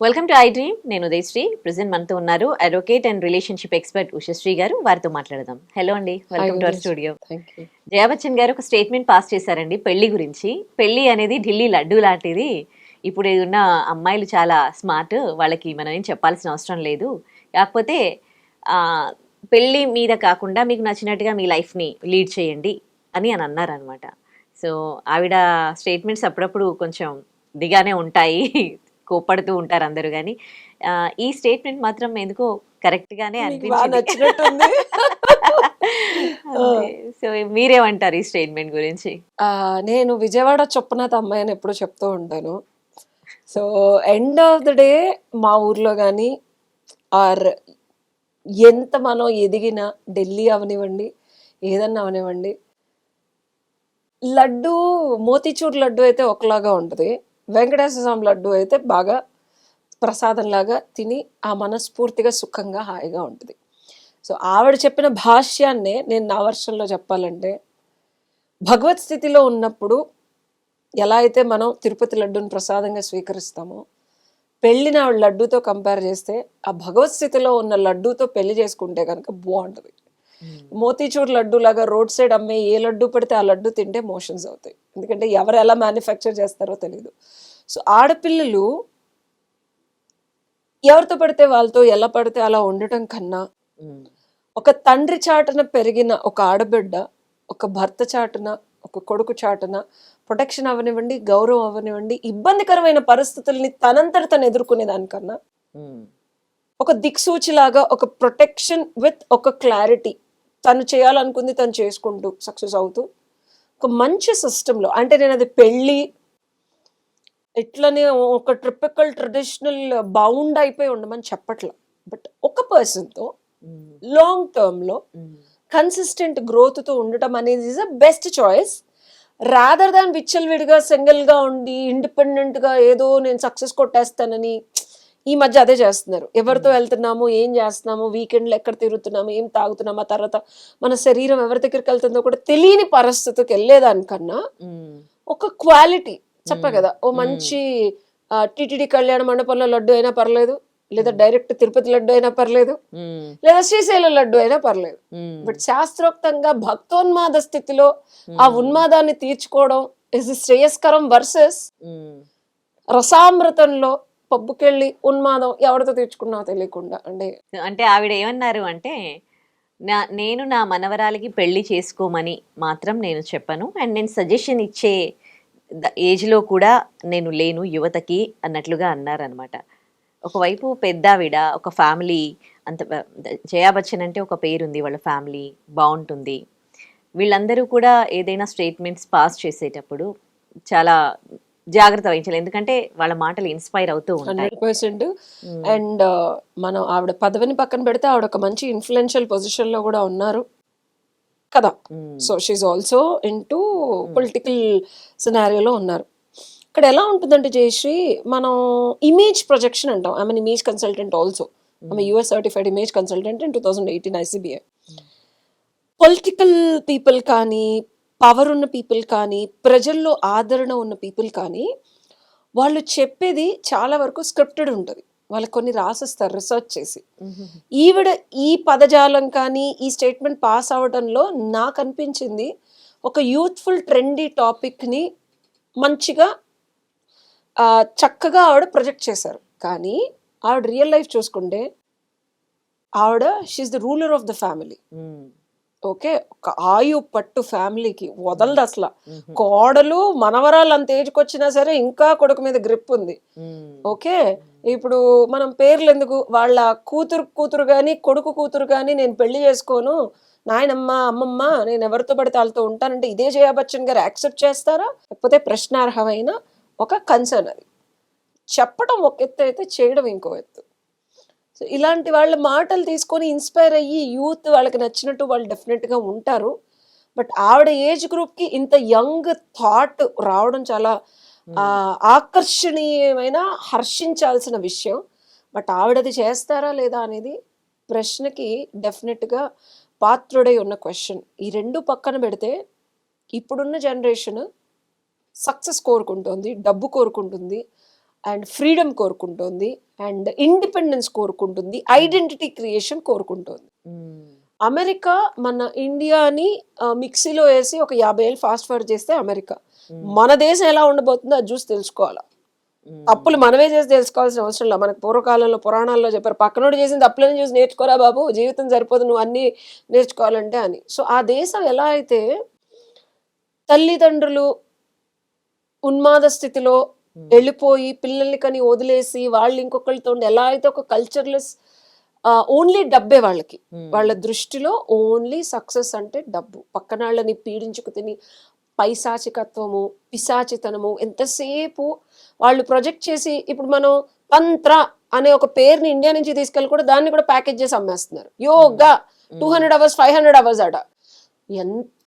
Welcome to I dream నేను Udayasri. Present మనతో ఉన్నారు advocate and relationship expert Ushasri గారు. వారితో మాట్లాడదాం. హలో అండి. Welcome to our studio Jaya Bachchan గారు ఒక స్టేట్మెంట్ పాస్ చేశారండి పెళ్ళి గురించి. పెళ్ళి అనేది ఢిల్లీ లడ్డు లాంటిది. ఇప్పుడు ఉన్న అమ్మాయిలు చాలా స్మార్ట్ వాళ్ళకి మనం ఏం చెప్పాల్సిన అవసరం లేదు. కాకపోతే ఆ, పెళ్ళి మీద కాకుండా మీకు నచ్చినట్టుగా మీ లైఫ్ని లీడ్ చేయండి అని అని అన్నారనమాట సో ఆవిడ స్టేట్మెంట్స్ అప్పుడప్పుడు కొంచెం దిగానే ఉంటాయి. కోప్పడుతూ ఉంటారు అందరూ కానీ ఈ స్టేట్మెంట్ మాత్రం ఎందుకో కరెక్ట్ గానే అనిపించింది. సో మీరేమంటారు ఈ స్టేట్మెంట్ గురించి? నేను విజయవాడ చొప్పునాథ్ అమ్మాయి అని ఎప్పుడూ చెప్తూ ఉంటాను. So end of the day మా ఊర్లో కానీ ఆర్ ఎంత మనం ఎదిగినా ఢిల్లీ అవనివ్వండి ఏదన్నా అవనివ్వండి లడ్డు మోతీచూర్ లడ్డు అయితే ఒకలాగా ఉంటుంది. వెంకటేశ్వర స్వామి లడ్డు అయితే బాగా ప్రసాదంలాగా తిని ఆ మనస్ఫూర్తిగా సుఖంగా హాయిగా ఉంటుంది. సో ఆవిడ చెప్పిన భాష్యాన్నే నేను నా వర్షంలో చెప్పాలంటే భగవత్ స్థితిలో ఉన్నప్పుడు ఎలా అయితే మనం తిరుపతి లడ్డూని ప్రసాదంగా స్వీకరిస్తామో పెళ్ళిన ఆవిడ లడ్డూతో కంపేర్ చేస్తే ఆ భగవత్ స్థితిలో ఉన్న లడ్డూతో పెళ్ళి చేసుకుంటే కనుక బాగుంటుంది. మోతీచూర్ లడ్డు లాగా రోడ్ సైడ్ అమ్మే ఏ లడ్డు పడితే ఆ లడ్డు తింటే మోషన్స్ అవుతాయి. ఎందుకంటే ఎవరు ఎలా మ్యానుఫ్యాక్చర్ చేస్తారో తెలియదు సో ఆడపిల్లలు ఎవరితో పడితే వాళ్ళతో ఎలా పడితే అలా ఉండటం కన్నా ఒక తండ్రి చాటున పెరిగిన ఒక ఆడబిడ్డ ఒక భర్త చాటున ఒక కొడుకు చాటున ప్రొటెక్షన్ అవనివ్వండి గౌరవం అవనివ్వండి ఇబ్బందికరమైన పరిస్థితుల్ని తనంతట తను ఎదుర్కొనే దానికన్నా ఒక దిక్సూచిలాగా ఒక ప్రొటెక్షన్ విత్ ఒక క్లారిటీ తను చేయాలనుకుంది తను చేసుకుంటూ సక్సెస్ అవుతూ ఒక మంచి సిస్టంలో అంటే నేను అది పెళ్ళి ఇట్లనే ఒక ట్రిపికల్ ట్రెడిషనల్ బౌండ్ అయిపోయి ఉండమని చెప్పట్ల. బట్ ఒక పర్సన్తో లాంగ్ టర్మ్లో కన్సిస్టెంట్ గ్రోత్తో ఉండటం అనేది is a best choice rather than విచ్చలవిడిగా సింగిల్గా ఉండి ఇండిపెండెంట్గా ఏదో నేను సక్సెస్ కొట్టేస్తానని ఈ మధ్య అదే చేస్తున్నారు. ఎవరితో వెళ్తున్నాము ఏం చేస్తున్నాము వీకెండ్లో ఎక్కడ తిరుగుతున్నాము ఏం తాగుతున్నాము ఆ తర్వాత మన శరీరం ఎవరి దగ్గరికి వెళ్తుందో కూడా తెలియని పరిస్థితికి వెళ్ళేదానికన్నా ఒక క్వాలిటీ చెప్పా కదా ఓ మంచి టిటిడి కళ్యాణ మండపంలో లడ్డు అయినా పర్లేదు లేదా డైరెక్ట్ తిరుపతి లడ్డు అయినా పర్లేదు లేదా శ్రీశైలం లడ్డు అయినా పర్లేదు. బట్ శాస్త్రోక్తంగా భక్తోన్మాద స్థితిలో ఆ ఉన్మాదాన్ని తీర్చుకోవడం ఇస్ శ్రేయస్కరం వర్సెస్ రసామృతంలో పబ్బుకెళ్ళి ఉన్మాదం ఎవరితో తీర్చుకున్నావు తెలియకుండా. అంటే అంటే ఆవిడ ఏమన్నారు అంటే నా నేను నా మనవరాలకి పెళ్ళి చేసుకోమని మాత్రం నేను చెప్పను. అండ్ నేను సజెషన్ ఇచ్చే ద- ఏజ్లో కూడా నేను లేను యువతకి అన్నట్లుగా అన్నారనమాట ఒకవైపు పెద్దావిడ ఒక ఫ్యామిలీ అంత జయా బచ్చన్ అంటే ఒక పేరుంది వాళ్ళ ఫ్యామిలీ బాగుంటుంది వీళ్ళందరూ కూడా ఏదైనా స్టేట్మెంట్స్ పాస్ చేసేటప్పుడు చాలా జాగ్రత్త వహించాలి. ఎందుకంటే వాళ్ళ మాటలు ఇన్స్పైర్ అవుతూ ఉంటాయి. Hundred percent. అండ్ మనం ఆవిడ పదవిని పక్కన పెడితే ఆవిడ ఒక మంచి ఇన్ఫ్లుయెన్షియల్ పొజిషన్లో కూడా ఉన్నారు. కదా. So she's also into political సినారియోలో ఉన్నారు. ఇక్కడ ఎలా ఉంటుందంటే జయశ్రీ మనం ఇమేజ్ ప్రొజెక్షన్ అంటాం. I mean image consultant also I US certified image consultant in two thousand eighteen ICBI political people కానీ పవర్ ఉన్న పీపుల్ కానీ ప్రజల్లో ఆదరణ ఉన్న పీపుల్ కానీ వాళ్ళు చెప్పేది చాలా వరకు స్క్రిప్టెడ్ ఉంటుంది వాళ్ళకి కొన్ని రాసిస్తారు రీసెర్చ్ చేసి. ఈవిడ ఈ పదజాలం కానీ ఈ స్టేట్మెంట్ పాస్ అవడంలో నాకు అనిపించింది ఒక యూత్ఫుల్ ట్రెండీ టాపిక్ని మంచిగా చక్కగా ఆవిడ ప్రొజెక్ట్ చేశారు కానీ ఆవిడ రియల్ లైఫ్ చూసుకుంటే ఆవిడ she's the ruler of the family. Okay ఒక ఆయు పట్టు ఫ్యామిలీకి వదలదు అసలు. కోడలు మనవరాలు అంత ఏజ్కి వచ్చినా సరే ఇంకా కొడుకు మీద గ్రిప్ ఉంది. ఓకే ఇప్పుడు మనం పేర్లు ఎందుకు వాళ్ళ కూతురు కూతురు కానీ కొడుకు కూతురు కానీ నేను పెళ్ళి చేసుకోను నాయనమ్మ అమ్మమ్మ నేను ఎవరితో పడితే వాళ్ళతో ఉంటానంటే ఇదే జయా బచ్చన్ గారు యాక్సెప్ట్ చేస్తారా? లేకపోతే ప్రశ్నార్హమైన ఒక కన్సర్న్ అది. చెప్పడం ఒక ఎత్తు అయితే చేయడం ఇంకో ఎత్తు. సో ఇలాంటి వాళ్ళ మాటలు తీసుకొని ఇన్స్పైర్ అయ్యి యూత్ వాళ్ళకి నచ్చినట్టు వాళ్ళు డెఫినెట్గా ఉంటారు. బట్ ఆవిడ ఏజ్ గ్రూప్కి ఇంత యంగ్ థాట్ రావడం చాలా ఆకర్షణీయమైన హర్షించాల్సిన విషయం. బట్ ఆవిడది చేస్తారా లేదా అనేది ప్రశ్నకి డెఫినెట్గా పాత్రుడై ఉన్న క్వశ్చన్ ఈ రెండు పక్కన పెడితే ఇప్పుడున్న జనరేషన్ సక్సెస్ కోరుకుంటుంది డబ్బు కోరుకుంటుంది అండ్ ఫ్రీడమ్ కోరుకుంటోంది అండ్ ఇండిపెండెన్స్ కోరుకుంటుంది ఐడెంటిటీ క్రియేషన్ కోరుకుంటోంది. అమెరికా మన ఇండియాని మిక్సీలో వేసి ఒక యాభై ఏళ్ళు ఫాస్ట్ ఫార్వర్డ్ చేస్తే అమెరికా. మన దేశం ఎలా ఉండబోతుందో అది చూసి తెలుసుకోవాలి. తప్పులు మనమే చేసి తెలుసుకోవాల్సిన అవసరం లేదు. మనకు పూర్వకాలంలో పురాణాల్లో చెప్పారు పక్కనోడు చేసిన తప్పులను చూసి నేర్చుకోరా బాబు జీవితం సరిపోదు నువ్వు అన్నీ నేర్చుకోవాలంటే అని. సో ఆ దేశం ఎలా అయితే తల్లిదండ్రులు ఉన్మాద స్థితిలో వెళ్ళిపోయి పిల్లల్ని కని వదిలేసి వాళ్ళు ఇంకొకరితో ఎలా అయితే ఒక కల్చర్లెస్ ఓన్లీ డబ్బే వాళ్ళకి. వాళ్ళ దృష్టిలో ఓన్లీ సక్సెస్ అంటే డబ్బు. పక్కన వాళ్ళని పీడించుకు తిని పైశాచికత్వము పిశాచితనము ఎంతసేపు వాళ్ళు ప్రొజెక్ట్ చేసి ఇప్పుడు మనం తంత్ర అనే ఒక పేరుని ఇండియా నుంచి తీసుకెళ్ళి కూడా దాన్ని కూడా ప్యాకేజ్ చేసి అమ్మేస్తున్నారు. Yoga two hundred hours five hundred hours అట ఎంతో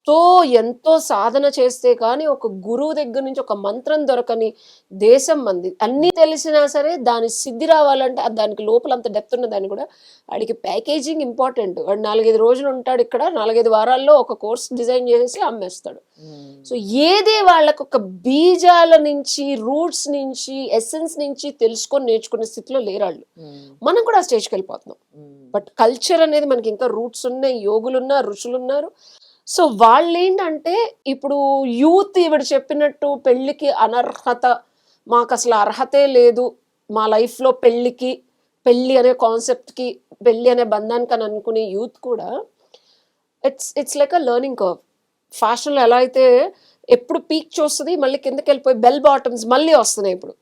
ఎంతో సాధన చేస్తే కానీ ఒక గురువు దగ్గర నుంచి ఒక మంత్రం దొరకని దేశం మంది. అన్నీ తెలిసినా సరే దాని సిద్ధి రావాలంటే దానికి లోపల అంత డెప్త్ ఉన్న దాన్ని కూడా వాడికి ప్యాకేజింగ్ ఇంపార్టెంట్ వాడు నాలుగైదు రోజులు ఉంటాడు ఇక్కడ నాలుగైదు వారాల్లో ఒక కోర్స్ డిజైన్ చేసి అమ్మేస్తాడు. సో ఏదే వాళ్ళకు ఒక బీజాల నుంచి రూట్స్ నుంచి ఎసెన్స్ నుంచి తెలుసుకొని నేర్చుకునే స్థితిలో లేరు వాళ్ళు మనం కూడా ఆ స్టేజ్కి వెళ్ళిపోతున్నాం. బట్ కల్చర్ అనేది మనకి ఇంకా రూట్స్ ఉన్నాయి యోగులు ఉన్నారు ఋషులు ఉన్నారు సో వాళ్ళు ఏంటంటే ఇప్పుడు యూత్ ఈవిడ చెప్పినట్టు పెళ్ళికి అనర్హత మాకు అసలు అర్హతే లేదు. మా లైఫ్లో పెళ్ళికి పెళ్ళి అనే కాన్సెప్ట్కి పెళ్ళి అనే బంధానికి అని అనుకునే యూత్ కూడా it's it's like a learning curve. ఫ్యాషన్లో ఎలా అయితే ఎప్పుడు పీక్ చూస్తుంది మళ్ళీ కిందకి వెళ్ళిపోయి బెల్ బాటమ్స్ మళ్ళీ వస్తున్నాయి ఇప్పుడు.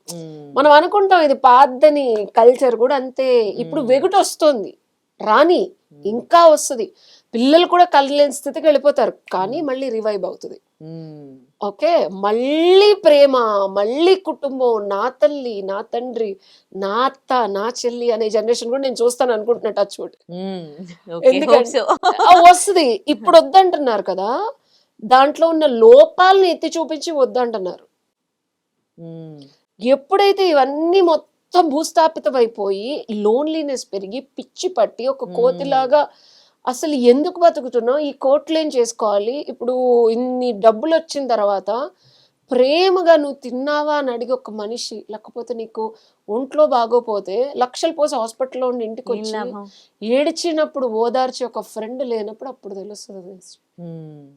మనం అనుకుంటాం ఇది పాతని కల్చర్ కూడా అంతే. ఇప్పుడు వెగుట వస్తుంది రాని ఇంకా వస్తుంది. పిల్లలు కూడా కలలేని స్థితికి వెళ్ళిపోతారు. కానీ మళ్ళీ రివైవ్ అవుతుంది. ఓకే? మళ్ళీ ప్రేమ మళ్ళీ కుటుంబం నా తల్లి నా తండ్రి నా అత్త నా చెల్లి అనే జనరేషన్ కూడా నేను చూస్తాను అనుకుంటున్నా టచ్ వుడ్ ఎందుకంటే వస్తుంది. ఇప్పుడు వద్దంటున్నారు కదా? దాంట్లో ఉన్న లోపాలను ఎత్తి చూపించి వద్దంటున్నారు. ఎప్పుడైతే ఇవన్నీ మొత్తం భూస్థాపితం అయిపోయి లోన్లీనెస్ పెరిగి పిచ్చి పట్టి ఒక కోతిలాగా అసలు ఎందుకు బతుకుతున్నావు? ఈ కోట్లు ఏం చేసుకోవాలి? ఇప్పుడు ఇన్ని డబ్బులు వచ్చిన తర్వాత ప్రేమగా నువ్వు తిన్నావా అని అడిగి ఒక మనిషి లేకపోతే నీకు ఒంట్లో బాగోపోతే లక్షలు పోసి హాస్పిటల్లో ఉండి ఇంటికి వచ్చి ఏడిచినప్పుడు ఓదార్చి ఒక ఫ్రెండ్ లేనప్పుడు అప్పుడు తెలుస్తుంది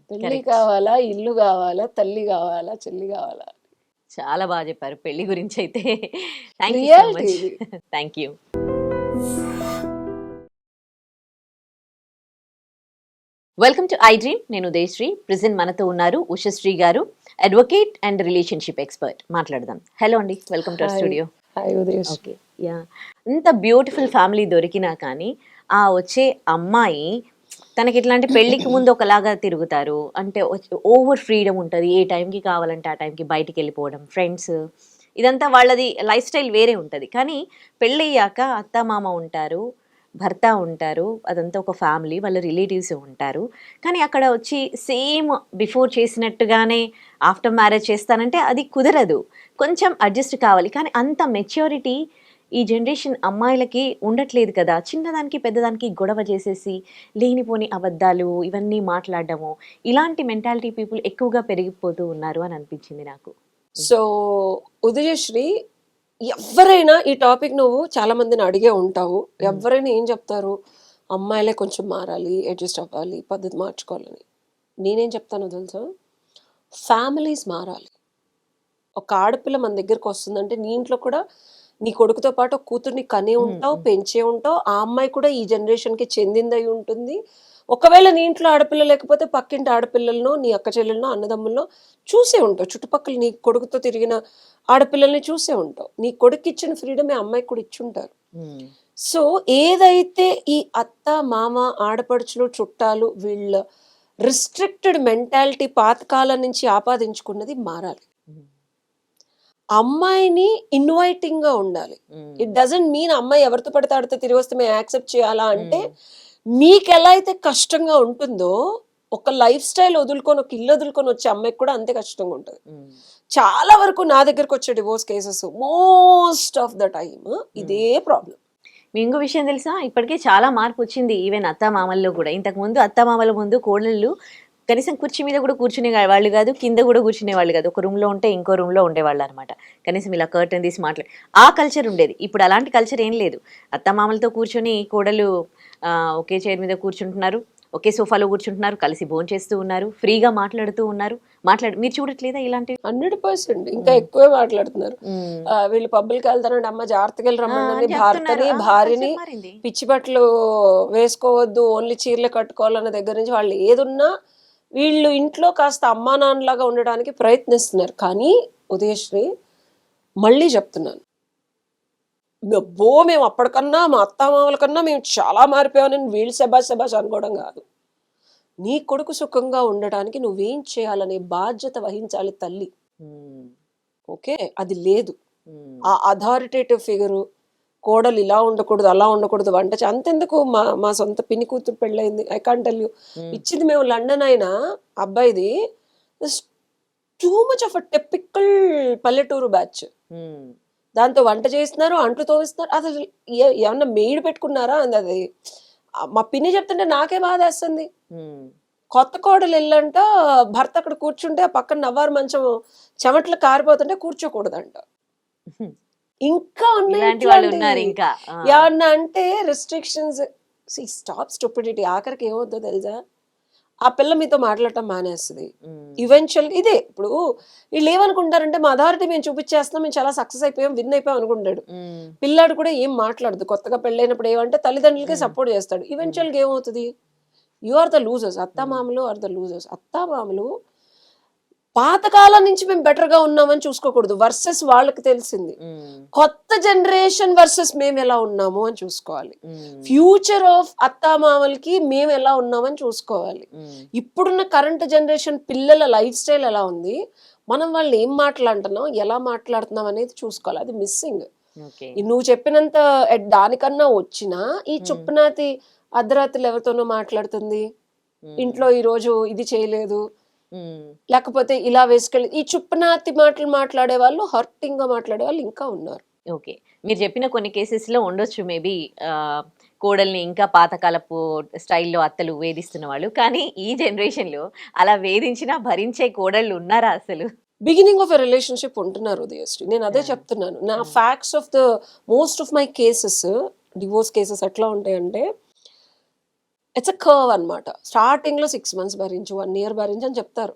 పెళ్ళి కావాలా? ఇల్లు కావాలా? తల్లి కావాలా? చెల్లి కావాలా? చాలా బాగా చెప్పారు పెళ్ళి గురించి అయితే. Thank you welcome to I dream నేను ఉదయశ్రీ. ప్రెసెంట్ మనతో ఉన్నారు ఉషశ్రీ గారు అడ్వకేట్ అండ్ రిలేషన్షిప్ ఎక్స్పర్ట్ మాట్లాడదాం. హలో అండి. Welcome to. Studio okay yeah ఇంత బ్యూటిఫుల్ ఫ్యామిలీ దొరికినా కానీ ఆ వచ్చే అమ్మాయి తనకి ఇట్లాంటి పెళ్ళికి ముందు ఒకలాగా తిరుగుతారు. అంటే ఓవర్ ఫ్రీడమ్ ఉంటుంది. ఏ టైంకి కావాలంటే ఆ టైంకి బయటికి వెళ్ళిపోవడం ఫ్రెండ్స్ ఇదంతా వాళ్ళది లైఫ్ స్టైల్ వేరే ఉంటుంది. కానీ పెళ్ళయ్యాక అత్త మామ ఉంటారు. భర్త ఉంటారు అదంతా ఒక ఫ్యామిలీ వాళ్ళ రిలేటివ్స్ ఉంటారు. కానీ అక్కడ వచ్చి సేమ్ బిఫోర్ చేసినట్టుగానే ఆఫ్టర్ మ్యారేజ్ చేస్తానంటే అది కుదరదు. కొంచెం అడ్జస్ట్ కావాలి. కానీ అంత మెచ్యూరిటీ ఈ జనరేషన్ అమ్మాయిలకి ఉండట్లేదు కదా. చిన్నదానికి పెద్దదానికి గొడవ చేసేసి లేనిపోని అబద్ధాలు ఇవన్నీ మాట్లాడడము ఇలాంటి మెంటాలిటీ పీపుల్ ఎక్కువగా పెరిగిపోతూ ఉన్నారు అని అనిపించింది నాకు. సో ఉదయశ్రీ ఎవరైనా ఈ టాపిక్ నువ్వు చాలా మందిని అడిగే ఉంటావు. ఎవరైనా ఏం చెప్తారు? అమ్మాయిలే కొంచెం మారాలి అడ్జస్ట్ అవ్వాలి పద్ధతి మార్చుకోవాలని. నేనేం చెప్తానో తెలుసా? ఫ్యామిలీస్ మారాలి. ఒక ఆడపిల్ల మన దగ్గరకు వస్తుందంటే నీ ఇంట్లో కూడా నీ కొడుకుతో పాటు కూతుర్ని కనే ఉంటావు పెంచే ఉంటావు. ఆ అమ్మాయి కూడా ఈ జనరేషన్కి చెందిందై ఉంటుంది. ఒకవేళ నీ ఇంట్లో ఆడపిల్ల లేకపోతే పక్కింటి ఆడపిల్లలను నీ అక్క చెల్లెలను అన్నదమ్ములను చూసే ఉంటావు. చుట్టుపక్కల నీ కొడుకుతో తిరిగిన ఆడపిల్లల్ని చూసే ఉంటావు. నీ కొడుకు ఇచ్చిన ఫ్రీడమే అమ్మాయికి కూడా ఇచ్చుంటారు. సో ఏదైతే ఈ అత్త మామ ఆడపడుచులు చుట్టాలు వీళ్ళ రిస్ట్రిక్టెడ్ మెంటాలిటీ పాతకాలం నుంచి ఆపాదించుకున్నది మారాలి. అమ్మాయిని ఇన్వైటింగ్గా ఉండాలి. ఇట్ డజంట్ మీన్ అమ్మాయి ఎవరితో పడితే ఆడితే తిరిగి వస్తే మేము యాక్సెప్ట్ చేయాలా అంటే మీకు ఎలా అయితే కష్టంగా ఉంటుందో ఒక లైఫ్ స్టైల్ వదులుకొని ఒక ఇల్లు వదులుకొని వచ్చే అమ్మాయికి కూడా అంతే కష్టంగా ఉంటుంది. చాలా వరకు నా దగ్గరకు వచ్చే divorce cases most of the time ఇదే ప్రాబ్లం మీ ఇంకో విషయం తెలుసా? ఇప్పటికే చాలా మార్పు వచ్చింది ఈవెన్ అత్త మామల్లో కూడా. ఇంతకు ముందు అత్త మామల ముందు కోడళ్ళు కనీసం కుర్చీ మీద కూడా కూర్చునే వాళ్ళు కాదు కింద కూడా కూర్చునే వాళ్ళు కాదు. ఒక రూమ్లో ఉంటే ఇంకో రూమ్లో ఉండేవాళ్ళు అనమాట కనీసం ఇలా కర్టన్ తీసి మాట్లాడి ఆ కల్చర్ ఉండేది. ఇప్పుడు అలాంటి కల్చర్ ఏం లేదు. అత్తమామలతో కూర్చొని కోడలు ఆ, ఒకే చైర్ మీద కూర్చుంటున్నారు. ఒకే సోఫాలో కూర్చుంటున్నారు. కలిసి భోంచేస్తూ ఉన్నారు. ఫ్రీగా మాట్లాడుతూ ఉన్నారు. మాట్లాడు మీరు చూడట్లేదా ఇలాంటివి? Hundred percent. ఇంకా ఎక్కువే మాట్లాడుతున్నారు. వీళ్ళు పబ్బులకి వెళ్తానంటే అమ్మ జాగ్రత్తగా రమ్మని భార్తని భార్యని. పిచ్చి బట్టలు వేసుకోవద్దు ఓన్లీ చీరలు కట్టుకోవాలన్న దగ్గర నుంచి వాళ్ళు ఏదున్నా వీళ్ళు ఇంట్లో కాస్త అమ్మా నాన్నలాగా ఉండడానికి ప్రయత్నిస్తున్నారు. కానీ ఉదయశ్రీ మళ్ళీ చెప్తున్నాను. అబ్బో మేము అప్పటికన్నా మా అత్తామామల కన్నా మేము చాలా మారిపోయామని వీళ్ళు శబాష్ శబాష్ అనుకోవడం కాదు. నీ కొడుకు సుఖంగా ఉండడానికి నువ్వేం చేయాలనే బాధ్యత వహించాలి తల్లి. ఓకే? అది లేదు. ఆ అథారిటేటివ్ ఫిగరు కోడలు ఇలా ఉండకూడదు అలా ఉండకూడదు వంట అంతెందుకు మా మా సొంత పిన్ని కూతురు పెళ్ళయింది. ఐ కాంట్ టెల్ యూ ఇచ్చింది మేము లండన్ అయినా అబ్బాయిది too much of a typical పల్లెటూరు బ్యాచ్. దాంతో వంట చేస్తున్నారు అంట్లు తోవిస్తున్నారు అసలు ఏమన్నా మెయిడ్ పెట్టుకున్నారా అంది అది. మా పిన్ని చెప్తుంటే నాకే బాధ వేస్తుంది. కొత్త కోడలు వెళ్ళంట భర్త అక్కడ కూర్చుంటే ఆ పక్కన నవ్వారు మంచం చెమట్లు కారిపోతుంటే కూర్చోకూడదంట. ఇంకా ఉన్నాయి వాళ్ళు. ఉన్నారు ఇంకా. ఏమన్నా అంటే రెస్ట్రిక్షన్స్ స్టాప్ స్టూపిడిటీ ఆఖరికి ఏమవుతుందో తెలుసా? ఆ పిల్ల మీతో మాట్లాడటం మానేస్తుంది. ఈవెన్చువల్ ఇదే. ఇప్పుడు వీళ్ళు ఏమనుకుంటారంటే మా అథారిటీ మేము చూపించేస్తున్నాం మేము చాలా సక్సెస్ అయిపోయాం విన్ అయిపోయాం అనుకుంటాడు. పిల్లాడు కూడా ఏం మాట్లాడదు. కొత్తగా పెళ్ళైనప్పుడు ఏమంటే తల్లిదండ్రులకే సపోర్ట్ చేస్తాడు. ఈవెన్చువల్గా ఏమవుతుంది? యు ఆర్ ద లూజర్స్ అత్తామామలు ఆర్ ద లూజర్స్ అత్తామామలు పాతకాలం నుంచి మేము better గా ఉన్నామని చూసుకోకూడదు. వర్సెస్ వాళ్ళకి తెలిసింది. కొత్త జనరేషన్ వర్సెస్ మేము ఎలా ఉన్నాము అని చూసుకోవాలి. ఫ్యూచర్ ఆఫ్ అత్తామామలకి మేము ఎలా ఉన్నామని చూసుకోవాలి. ఇప్పుడున్న కరెంట్ జనరేషన్ పిల్లల లైఫ్ స్టైల్ ఎలా ఉంది? మనం వాళ్ళు ఏం మాట్లాడుతున్నాం? ఎలా మాట్లాడుతున్నాం అనేది చూసుకోవాలి. అది మిస్సింగ్. నువ్వు చెప్పినంత దానికన్నా వచ్చినా ఈ చుప్పనాతి అర్ధరాత్రులు ఎవరితోనో మాట్లాడుతుంది. ఇంట్లో ఈ రోజు ఇది చేయలేదు. లేకపోతే ఇలా వేసుకెళ్ళి ఈ చుప్పనాతి మాటలు మాట్లాడే వాళ్ళు హర్టింగ్గా మాట్లాడే వాళ్ళు ఇంకా ఉన్నారు. ఓకే. మీరు చెప్పిన కొన్ని కేసెస్లో ఉండొచ్చు మేబీ కోడల్ని ఇంకా పాతకాలపు స్టైల్లో అత్తలు వేధిస్తున్న వాళ్ళు. కానీ ఈ జనరేషన్లో అలా వేధించినా భరించే కోడళ్ళు ఉన్నారా అసలు? బిగినింగ్ ఆఫ్ ఎ రిలేషన్షిప్ ఉంటున్నారు ఉదయశ్రీ. నేను అదే చెప్తున్నాను. నా facts of the most of my cases divorce cases ఎట్లా ఉంటాయంటే ఇట్స్ అ కర్వ్ అనమాట స్టార్టింగ్లో సిక్స్ మంత్స్ భరించు వన్ ఇయర్ భరించు అని చెప్తారు.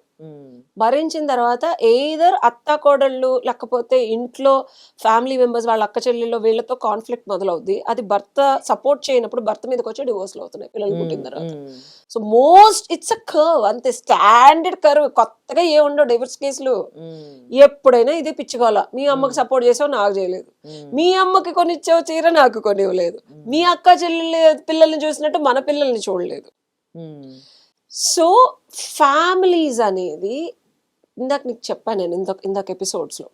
భరించిన తర్వాత ఎయిదర్ అత్త కోడళ్ళు లేకపోతే ఇంట్లో ఫ్యామిలీ మెంబర్స్ వాళ్ళ అక్క చెల్లెల్లో వీళ్ళతో కాన్ఫ్లిక్ట్ మొదలవుద్ది. అది భర్త సపోర్ట్ చేయనప్పుడు భర్త మీదకి వచ్చి డివోర్స్లు అవుతున్నాయి పిల్లలు పుట్టిన తర్వాత. So most it's a curve అంతే స్టాండర్డ్ కర్వ్. కొత్తగా ఏ ఉండవు డివోర్స్ కేసులు. ఎప్పుడైనా ఇదే పిచ్చుకోవాల మీ అమ్మకి సపోర్ట్ చేసావు నాకు చేయలేదు. మీ అమ్మకి కొని ఇచ్చావు చీర నాకు కొని ఇవ్వలేదు మీ అక్క చెల్లెలు పిల్లల్ని చూసినట్టు మన పిల్లల్ని చూడలేదు. సో ఫ్యామిలీస్ అనేది ఇందాక నీకు చెప్పాను నేను ఇందాక ఇందాక ఎపిసోడ్స్లో.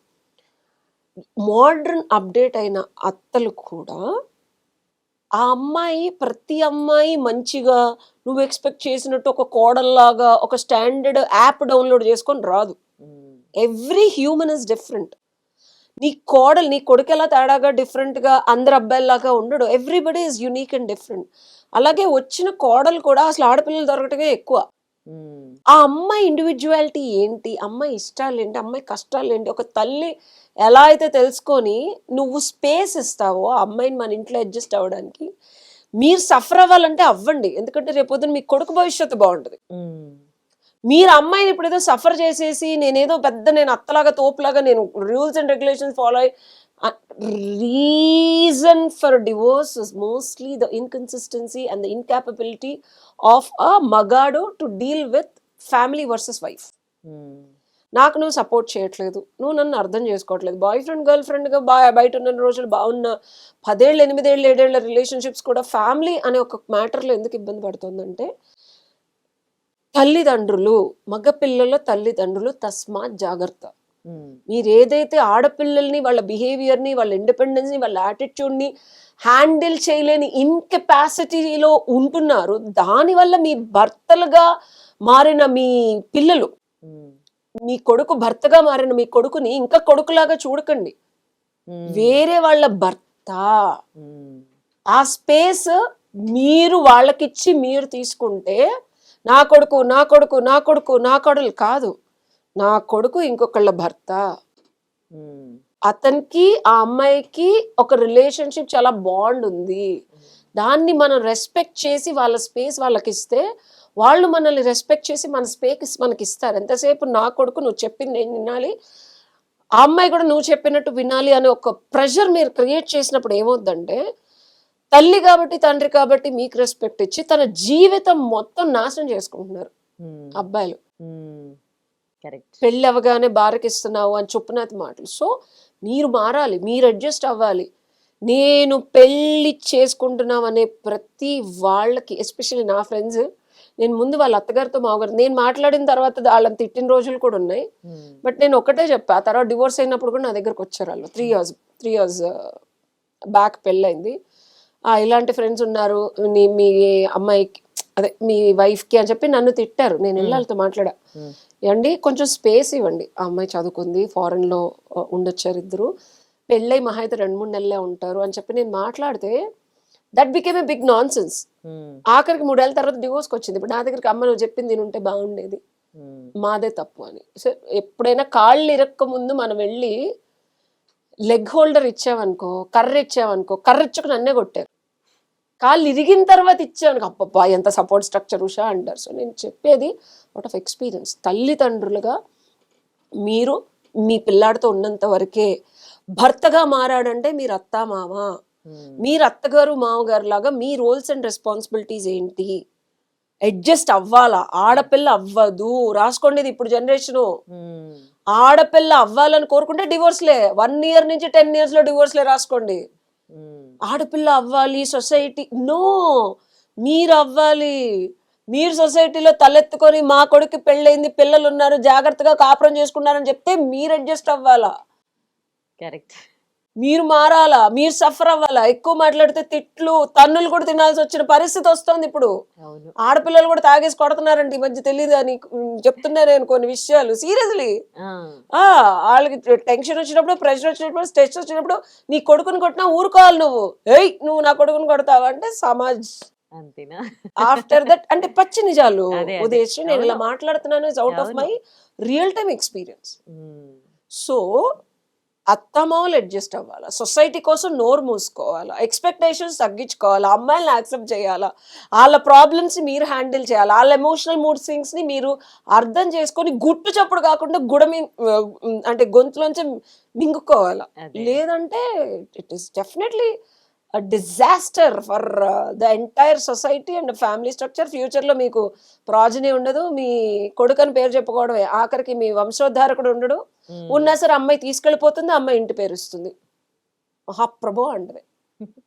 మోడ్రన్ అప్డేట్ అయిన అత్తలు కూడా ఆ అమ్మాయి ప్రతి అమ్మాయి మంచిగా నువ్వు ఎక్స్పెక్ట్ చేసినట్టు ఒక కోడల్లాగా ఒక స్టాండర్డ్ యాప్ డౌన్లోడ్ చేసుకొని రాదు. Every human is different. నీ కోడలు నీ కొడుకు ఎలా తేడాగా డిఫరెంట్గా అందరు అబ్బాయిలాగా ఉండడు. Everybody is unique and different. అలాగే వచ్చిన కోడలు కూడా అసలు ఆడపిల్లలు దొరకటమే ఎక్కువ. ఆ అమ్మాయి ఇండివిజువాలిటీ ఏంటి? అమ్మాయి ఇష్టాలు ఏంటి అమ్మాయి కష్టాలు ఏంటి ఒక తల్లి ఎలా అయితే తెలుసుకొని నువ్వు స్పేస్ ఇస్తావో ఆ అమ్మాయిని మన ఇంట్లో అడ్జస్ట్ అవ్వడానికి మీరు సఫర్ అవ్వాలంటే అవ్వండి. ఎందుకంటే రేపొద్దున మీ కొడుకు భవిష్యత్తు బాగుంటుంది. మీరు అమ్మాయిని ఇప్పుడు ఏదో సఫర్ చేసేసి నేనేదో పెద్ద నేను అత్తలాగా తోపులాగా నేను రూల్స్ అండ్ రెగ్యులేషన్స్ ఫాలో అయ్యి reason for divorce is mostly the inconsistency and the incapability of a మగాడు to deal with family versus wife నాకు నువ్వు సపోర్ట్ చేయట్లేదు. నువ్వు నన్ను అర్థం చేసుకోవట్లేదు. బాయ్ ఫ్రెండ్ గర్ల్ ఫ్రెండ్గా బా బయట ఉన్న రోజులు బాగున్న పదేళ్ళు ఎనిమిదేళ్ళు ఏడేళ్ళ రిలేషన్షిప్స్ కూడా ఫ్యామిలీ అనే ఒక మ్యాటర్లో ఎందుకు ఇబ్బంది పడుతుందంటే తల్లిదండ్రులు మగపిల్లల తల్లిదండ్రులు తస్మాత్ జాగ్రత్త. మీరు ఏదైతే ఆడపిల్లల్ని వాళ్ళ బిహేవియర్ని వాళ్ళ ఇండిపెండెన్స్ని వాళ్ళ యాటిట్యూడ్ని హ్యాండిల్ చేయలేని ఇన్కెపాసిటీలో ఉంటున్నారు దానివల్ల మీ భర్తలుగా మారిన మీ పిల్లలు మీ కొడుకు భర్తగా మారిన మీ కొడుకుని ఇంకా కొడుకులాగా చూడకండి. వేరే వాళ్ళ భర్త. ఆ స్పేస్ మీరు వాళ్ళకిచ్చి మీరు తీసుకుంటే నా కొడుకు నా కొడుకు నా కొడుకు నా కొడులు కాదు. నా కొడుకు ఇంకొకళ్ళ భర్త. అతనికి ఆ అమ్మాయికి ఒక రిలేషన్షిప్ చాలా బాండ్ ఉంది. దాన్ని మనం రెస్పెక్ట్ చేసి వాళ్ళ స్పేస్ వాళ్ళకి ఇస్తే వాళ్ళు మనల్ని రెస్పెక్ట్ చేసి మన స్పేస్ మనకి ఇస్తారు ఎంతసేపు నా కొడుకు నువ్వు చెప్పింది నేను వినాలి ఆ అమ్మాయి కూడా నువ్వు చెప్పినట్టు వినాలి అనే ఒక ప్రెషర్ మీరు క్రియేట్ చేసినప్పుడు ఏమవుద్దంటే తల్లి కాబట్టి తండ్రి కాబట్టి మీకు రెస్పెక్ట్ ఇచ్చి తన జీవితం మొత్తం నాశనం చేసుకుంటున్నారు అబ్బాయిలు. పెళ్ళి అవగానే బారకిస్తున్నావు అని చొప్పునాతి మాటలు. సో మీరు మారాలి మీరు అడ్జస్ట్ అవ్వాలి. నేను పెళ్ళి చేసుకుంటున్నాం అనే ప్రతి వాళ్ళకి ఎస్పెషల్లీ నా ఫ్రెండ్స్ నేను ముందు వాళ్ళ అత్తగారితో మామగారు నేను మాట్లాడిన తర్వాత వాళ్ళని తిట్టిన రోజులు కూడా ఉన్నాయి. ఉమ్, బట్ నేను ఒకటే చెప్పా ఆ తర్వాత డివోర్స్ అయినప్పుడు కూడా నా దగ్గరకు వచ్చారు వాళ్ళు. Three years three years back పెళ్ళైంది ఆ, ఇలాంటి ఫ్రెండ్స్ ఉన్నారు మీ అమ్మాయికి అదే మీ వైఫ్కి అని చెప్పి నన్ను తిట్టారు. నేను వెళ్ళి వాళ్ళతో మాట్లాడా. ఉమ్, ఏమండి కొంచెం స్పేస్ ఇవ్వండి. ఆ అమ్మాయి చదువుకుంది ఫారెన్లో ఉండొచ్చారు ఇద్దరు. పెళ్ళై మహా అయితే రెండు మూడు నెలలే ఉంటారు అని చెప్పి నేను మాట్లాడితే that became a big nonsense ఆఖరికి మూడేళ్ళ తర్వాత డివోర్స్కి వచ్చింది. ఇప్పుడు నా దగ్గరికి అమ్మ నువ్వు చెప్పింది నేను ఉంటే బాగుండేది మాదే తప్పు అని. సో ఎప్పుడైనా కాళ్ళు ఇరక్క ముందు మనం వెళ్ళి లెగ్ హోల్డర్ ఇచ్చామనుకో కర్ర ఇచ్చామనుకో కర్ర ఇచ్చుకు నన్నే కొట్టారు. కాళ్ళు ఇరిగిన తర్వాత ఇచ్చామనుకో అబ్బబ్బా ఎంత సపోర్ట్ స్ట్రక్చర్ ఉషా అంటారు. సో నేను చెప్పేది అవుట్ ఆఫ్ ఎక్స్పీరియన్స్ తల్లిదండ్రులుగా మీరు మీ పిల్లాడితో ఉన్నంత వరకే భర్తగా మారాడంటే మీరు అత్తా మామ. మీరు అత్తగారు మామగారు లాగా మీ రోల్స్ అండ్ రెస్పాన్సిబిలిటీస్ ఏంటి? అడ్జస్ట్ అవ్వాలా? ఆడపిల్ల అవ్వదు. రాసుకోండి ఇప్పుడు జనరేషను ఆడపిల్ల అవ్వాలని కోరుకుంటే డివోర్స్లే వన్ ఇయర్ నుంచి టెన్ ఇయర్స్లో డివోర్స్లే రాసుకోండి. ఆడపిల్ల అవ్వాలి సొసైటీ నో! మీరు అవ్వాలి. మీరు సొసైటీలో తలెత్తుకొని మా కొడుకు పెళ్ళైంది పిల్లలు ఉన్నారు జాగ్రత్తగా కాపురం చేసుకున్నారని చెప్తే మీరు అడ్జస్ట్ అవ్వాలా? కరెక్ట్. మీరు మారాలా? మీరు సఫర్ అవ్వాలా? ఎక్కువ మాట్లాడితే తిట్లు తన్నులు కూడా తినాల్సి వచ్చిన పరిస్థితి వస్తుంది ఇప్పుడు. ఆడపిల్లలు కూడా తాగేసి కొడుతున్నారండి ఈ మధ్య తెలియదు అని చెప్తున్నా నేను కొన్ని విషయాలు. సీరియస్లీ. ఆ, ఆ వాళ్ళకి టెన్షన్ వచ్చినప్పుడు ప్రెషర్ వచ్చినప్పుడు స్ట్రెస్ వచ్చినప్పుడు నీ కొడుకుని కొట్టినా ఊరుకోవాలి నువ్వు. ఏయ్ నువ్వు నా కొడుకుని కొడతావు? అంటే సమాజ్. అంతేనా? ఆఫ్టర్ దట్ అంటే పచ్చి నిజాలు. ఉదేశ్ నేను ఇలా. మాట్లాడుతున్నాను out of. My real time experience so అత్తమావులు adjust అవ్వాలా? సొసైటీ కోసం నోరు మూసుకోవాలా? ఎక్స్పెక్టేషన్స్ తగ్గించుకోవాలా? అమ్మాయిలను యాక్సెప్ట్ చేయాలా? వాళ్ళ ప్రాబ్లమ్స్ మీరు హ్యాండిల్ చేయాలి? వాళ్ళ ఎమోషనల్ మూడ్ స్వింగ్స్ని మీరు అర్థం చేసుకొని గుట్టు చప్పుడు కాకుండా గుడమి అంటే గొంతులోంచి మింగుకోవాలా. లేదంటే it is definitely disaster for the entire society and family structure ఫ్యూచర్లో మీకు ప్రాజనీ ఉండదు మీ కొడుకని పేరు చెప్పుకోవడమే. ఆఖరికి మీ వంశోద్ధారకుడు ఉండడు. ఉమ్. ఉన్నా సరే అమ్మాయి తీసుకెళ్ళిపోతుంది అమ్మాయి ఇంటి పేరు ఇస్తుంది. మహాప్రభు అంటది.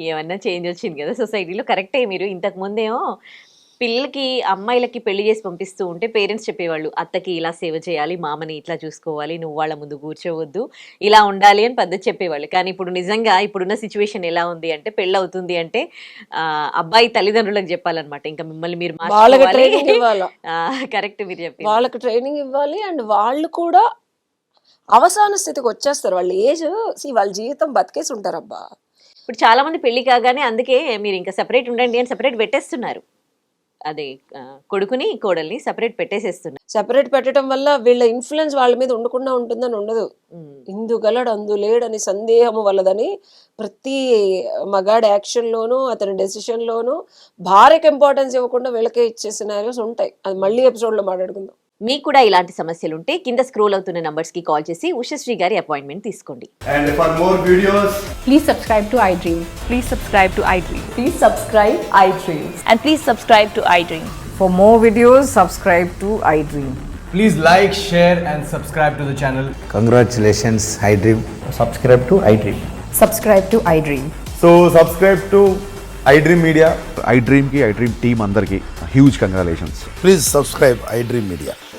ఏమన్నా చేంజ్ వచ్చింది కదా సొసైటీలో. కరెక్టే మీరు. ఇంతకు ముందేమో పిల్లలకి అమ్మాయిలకి పెళ్ళి చేసి పంపిస్తూ ఉంటే పేరెంట్స్ చెప్పేవాళ్ళు అత్తకి ఇలా సేవ చేయాలి మామని ఇట్లా చూసుకోవాలి నువ్వు వాళ్ళ ముందు కూర్చోవద్దు ఇలా ఉండాలి అని పద్ధతి చెప్పేవాళ్ళు. కానీ ఇప్పుడు నిజంగా ఇప్పుడున్న సిచ్యువేషన్ ఎలా ఉంది అంటే పెళ్ళి అవుతుంది అంటే అబ్బాయి తల్లిదండ్రులకు చెప్పాలన్నమాట. ఇంకా మిమ్మల్ని మీరు కరెక్ట్ మీరు చెప్పింది. వాళ్ళకి ట్రైనింగ్ ఇవ్వాలి అండ్ వాళ్ళు కూడా అవసాన స్థితికి వచ్చేస్తారు. వాళ్ళ ఏజ్ వాళ్ళ జీవితం బతికేసి ఉంటారు అబ్బా ఇప్పుడు చాలా మంది పెళ్ళి కాగానే అందుకే మీరు ఇంకా సెపరేట్ ఉండండి అని సెపరేట్ పెట్టేస్తున్నారు. అదే కొడుకుని కోడల్ని సెపరేట్ పెట్టేసేస్తున్నారు సెపరేట్ పెట్టడం వల్ల వీళ్ళ ఇన్ఫ్లుయెన్స్ వాళ్ళ మీద ఉండకుండా ఉంటుందని ఉండదు. ఇందు గలడు అందు లేడని సందేహము వల్లదని ప్రతి మగాడి యాక్షన్లోనూ అతని డెసిషన్లోనూ భార్యకి ఇంపార్టెన్స్ ఇవ్వకుండా వీళ్ళకే ఇచ్చే సినారియోస్ ఉంటాయి. అది మళ్ళీ ఎపిసోడ్లో మాట్లాడుకుందాం. మీకు కూడా ఇలాంటి సమస్యలు ఉంటే కింద స్క్రోల్ అవుతున్న నంబర్స్కి కాల్ చేసి ఉషశ్రీ గారి అపాయింట్మెంట్ తీసుకోండి And for more videos, Please subscribe to iDream. Please subscribe to iDream. Please subscribe iDream. And please subscribe to iDream. For more videos, subscribe to iDream. please like, share, and subscribe to the channel. Congratulations, iDream. subscribe to iDream. Subscribe to iDream. So subscribe to iDream Media. ఐ డ్రీమ్కి I dream team అందరికీ huge congratulations Please subscribe iDream